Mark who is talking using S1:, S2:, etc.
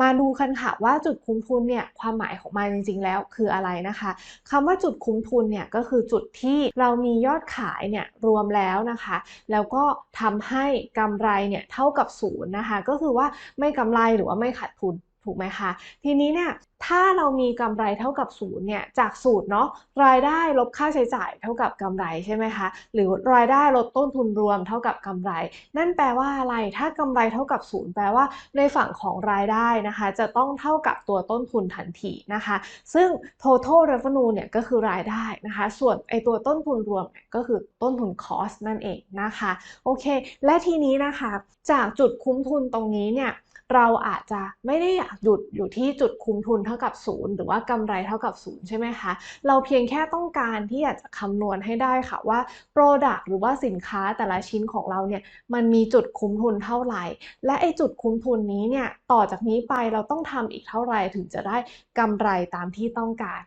S1: มาดูกันค่ะว่าจุดคุ้มทุนเนี่ยความหมายของมันจริง ๆ แล้วคืออะไรนะคะคำว่าจุดคุ้มทุนเนี่ยก็คือจุดที่เรามียอดขายเนี่ยรวมแล้วนะคะ แล้วก็ทำให้กำไรเนี่ยเท่ากับศูนย์นะคะ ก็คือว่าไม่กำไรหรือว่าไม่ขาดทุน ถูกไหมคะ ทีนี้เนี่ยถ้าเรามีกำไรเท่ากับศูนย์เนี่ยจากสูตรเนาะรายได้ลบค่าใช้จ่ายเท่ากับกำไรใช่ไหมคะ หรือรายได้ลดต้นทุนรวมเท่ากับกำไร นั่นแปลว่าอะไรถ้ากำไรเท่ากับศูนย์แปลว่าในฝั่งของรายได้นะคะ จะต้องเท่ากับตัวต้นทุนทันทีนะคะ ซึ่ง total revenue เนี่ยก็คือรายได้นะคะ ส่วนไอตัวต้นทุนรวมเนี่ยก็คือต้นทุน cost นั่นเองนะคะโอเค และทีนี้นะคะ จากจุดคุ้มทุนตรงนี้เนี่ย เราอาจจะไม่ได้อยากหยุดอยู่ที่จุดคุ้มทุนเท่ากับศูนย์หรือว่ากำไรเท่ากับศูนย์ใช่ไหมคะ เราเพียงแค่ต้องการที่อยากจะคำนวณให้ได้ค่ะว่า Product หรือว่าสินค้าแต่ละชิ้นของเราเนี่ยมันมีจุดคุ้มทุนเท่าไหร่ และไอจุดคุ้มทุนนี้เนี่ยต่อจากนี้ไปเราต้องทำอีกเท่าไหร่ถึงจะได้กำไรตามที่ต้องการ